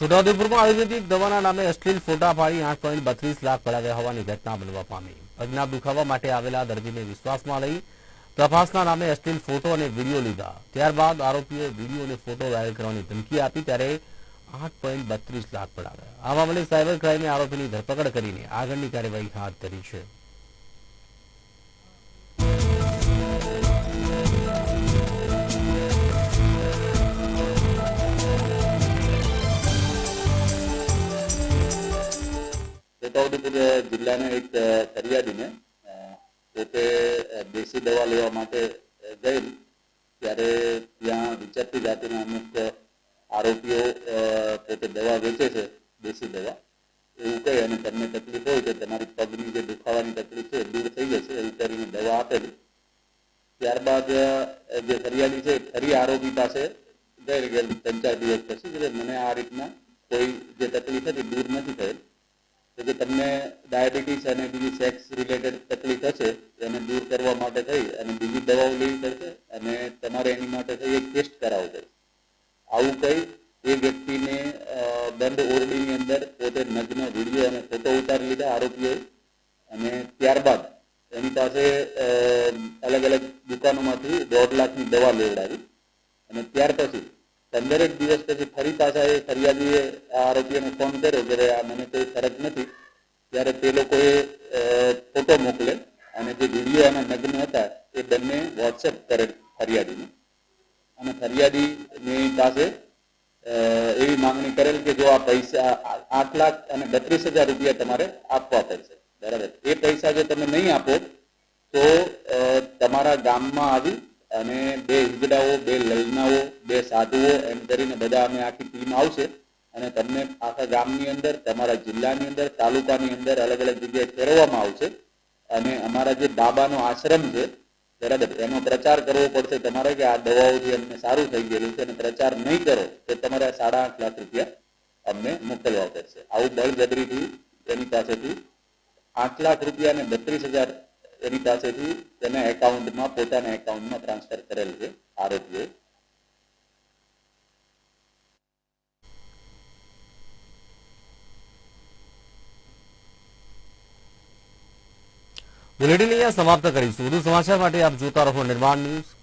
છોટાઉદેપુરમાં આયુર્વેદિક દવાના નામે અશ્લીલ ફોટા પાડી આઠ પોઈન્ટ બત્રીસ લાખ પડાવ્યા હોવાની ઘટના બનવા પામી. પગના દુખાવા માટે આવેલા દર્દીને વિશ્વાસમાં લઈ તપાસના નામે અશ્લીલ ફોટો અને વીડિયો લીધા. ત્યારબાદ આરોપીએ વીડિયો અને ફોટો વાયરલ કરવાની ધમકી આપી ત્યારે આઠ પોઈન્ટ બત્રીસ લાખ પડાવ્યા આ મામલે સાયબર ક્રાઇમે આરોપીની ધરપકડ કરીને આગળની કાર્યવાહી હાથ ધરી છે. છોટાઉદેપુર જિલ્લાના એક અ, ફરિયાદીને અ, પોતે અ, દેશી દવા લેવા માટે અ, ગયેલ. ત્યારે ત્યાં વિચરતી જાતિના અમુક અ, આરોપીઓ અ, પોતે દવા વેચે છે દેશી દવા. એવું કહી અને તમને તકલીફ હોય તો તમારી પગની જે દુખાવાની તકલીફ છે એ દૂર થઈ જશે એવું કરીને દવા આપેલી ત્યારબાદ અ, જે ફરિયાદી છે એ ફરી આરોપી પાસે ગઈ ગયેલ. ત્રણ ચાર દિવસ પછી કે મને આ રીતના કોઈ જે તકલીફ હતી દૂર નથી થયેલ. તો તમને ડાયાબિટીસ અને બીજી સેક્સ રિલેટેડ તકલીફ હશે એને દૂર કરવા માટે થઈ અને બીજી દવાઓ લેવી પડશે અને તમારે એની માટે થઈ એક ટેસ્ટ કરાવવો પડશે. આવું કહી એ વ્યક્તિને દંડ ઓરડીની અંદર પોતે નગ્ન વીડિયો અને ફોટો ઉતારી લીધા આરોપીઓએ અને ત્યારબાદ એની પાસે અલગ અલગ દુકાનોમાંથી દોઢ લાખની દવા લેવડાવી અને ત્યાર પછી પંદરેક દિવસ પછી ફરી પાછા એ ફરિયાદીએ આ આરોપીઓને ફોન કર્યો કે આ મને કોઈ ફરક નથી, ત્યારે તે લોકોએ ફોટો મોકલે અને જે વીડિયો એના નગ્ન હતા, એ બંને વોટ્સએપ કરે ફરિયાદીને. અને ફરિયાદીની પાસે એવી માંગણી કરેલ કે જો આ પૈસા આઠ લાખ અને બત્રીસ હજાર રૂપિયા તમારે આપવા પડશે. બરાબર. એ પૈસા જો તમે નહીં આપો, તો તમારા ગામમાં આવી અને બે હિજડાઓ બે લલનાઓ, બે સાધુઓ, એમ કરીને બધા અમે આખી ટીમ આવશે. અને તમને આખા ગામની અંદર, તમારા જિલ્લાની અંદર, તાલુકાની અંદર અલગ અલગ જગ્યાએ ફેરવવામાં આવશે. અને અમારા જે બાબાનો આશ્રમ છે બરાબર એનો પ્રચાર કરવો પડશે તમારે કે આ દવાઓથી અમને સારું થઈ ગયેલું છે અને પ્રચાર નહીં કરો, તો તમારે સાડા આઠ લાખ રૂપિયા અમને મોકલવા પડશે. આવું બળજબરીથી, એની પાસેથી આઠ લાખ રૂપિયા અને બત્રીસ હજાર એની પાસેથી તેના એકાઉન્ટમાં, પોતાના એકાઉન્ટમાં ટ્રાન્સફર કરેલ છે, આરોપીએ. બુલેટિન અહીંયા સમાપ્ત કરીશું. વધુ સમાચાર માટે આપ જોતા રહો નિર્માણ ન્યૂઝ.